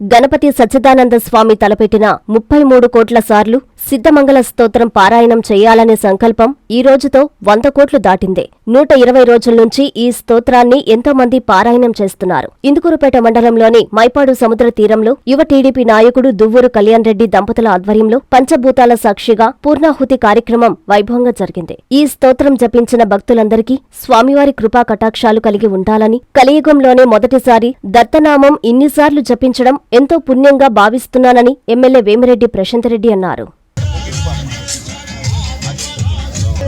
గణపతి సచ్చిదానంద స్వామి తలపెట్టిన ముప్పై మూడు కోట్ల సార్లు సిద్ధమంగళ స్తోత్రం పారాయణం చేయాలనే సంకల్పం ఈ రోజుతో వంద కోట్లు దాటిందే. నూట ఇరవై రోజుల నుంచి ఈ స్తోత్రాన్ని ఎంతో మంది పారాయణం చేస్తున్నారు. ఇందుకూరుపేట మండలంలోని మైపాడు సముద్ర తీరంలో యువ టీడీపీ నాయకుడు దువ్వూరు కళ్యాణ్ రెడ్డి దంపతుల ఆధ్వర్యంలో పంచభూతాల సాక్షిగా పూర్ణాహుతి కార్యక్రమం వైభవంగా జరిగింది. ఈ స్తోత్రం జపించిన భక్తులందరికీ స్వామివారి కృపా కటాక్షాలు కలిగి ఉండాలని కలియుగంలోనే మొదటిసారి దత్తనామం ఇన్నిసార్లు జపించడం ఎంతో పుణ్యంగా భావిస్తున్నానని ఎమ్మెల్యే వేమిరెడ్డి ప్రశాంతరెడ్డి అన్నారు.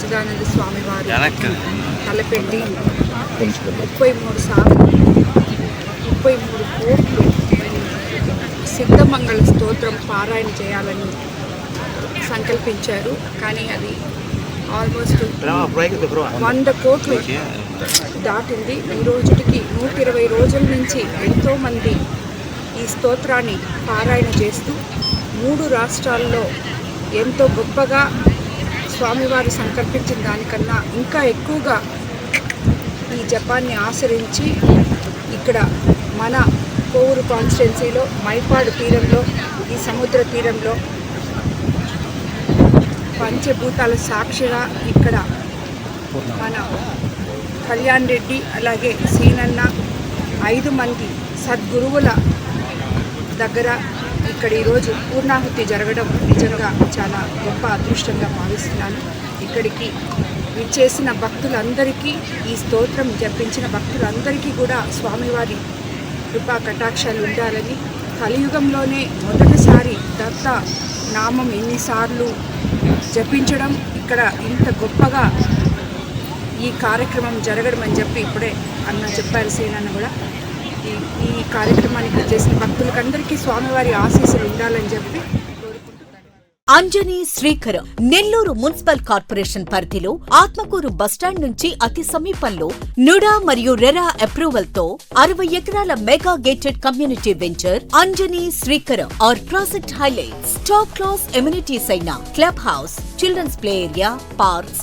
సచ్చిదానంద స్వామి వారు తలపెట్టి ముప్పై మూడు సార్లు ముప్పై మూడు కోట్లు సిద్ధమంగళ స్తోత్రం పారాయణ చేయాలని సంకల్పించారు. కానీ అది ఆల్మోస్ట్ వంద కోట్లు దాటింది. ఈ రోజుటికి నూట ఇరవై రోజుల నుంచి ఎంతోమంది ఈ స్తోత్రాన్ని పారాయణ చేస్తూ మూడు రాష్ట్రాల్లో ఎంతో గొప్పగా స్వామివారు సంకల్పించిన దానికన్నా ఇంకా ఎక్కువగా ఈ జపాన్ని ఆశ్రయించి ఇక్కడ మన కోవూరు కాన్స్టిట్యున్సీలో మైపాడు తీరంలో ఈ సముద్ర తీరంలో పంచభూతాల సాక్షిగా ఇక్కడ మన కళ్యాణ్ రెడ్డి అలాగే సీనన్న ఐదు మంది సద్గురువుల దగ్గర ఇక్కడ ఈరోజు పూర్ణాహుతి జరగడం నిజంగా చాలా గొప్ప అదృష్టంగా భావిస్తున్నాను. ఇక్కడికి విచ్చేసిన భక్తులందరికీ ఈ స్తోత్రం జపించిన భక్తులందరికీ కూడా స్వామివారి కృపా కటాక్షాలు ఉండాలని. కలియుగంలోనే మొదటిసారి దత్త నామం ఎన్నిసార్లు జపించడం ఇక్కడ ఇంత గొప్పగా ఈ కార్యక్రమం జరగడం అని చెప్పి ఇప్పుడే అన్న చెప్పారు సీనన్న కూడా. ఈ ఈ కార్యక్రమానికి చేసిన భక్తులకందరికీ స్వామివారి ఆశీస్సులు ఉండాలని చెప్పి అంజనీ శ్రీకరం నెల్లూరు మున్సిపల్ కార్పొరేషన్ పరిధిలో ఆత్మకూరు బస్టాండ్ నుంచి అతి సమీపంలో నుడా మరియు రెరా అప్రూవల్తో అరవై ఎకరాల mega gated community venture Anjani Srikaram R project highlights. Top class amenities అయిన club house children's play area parks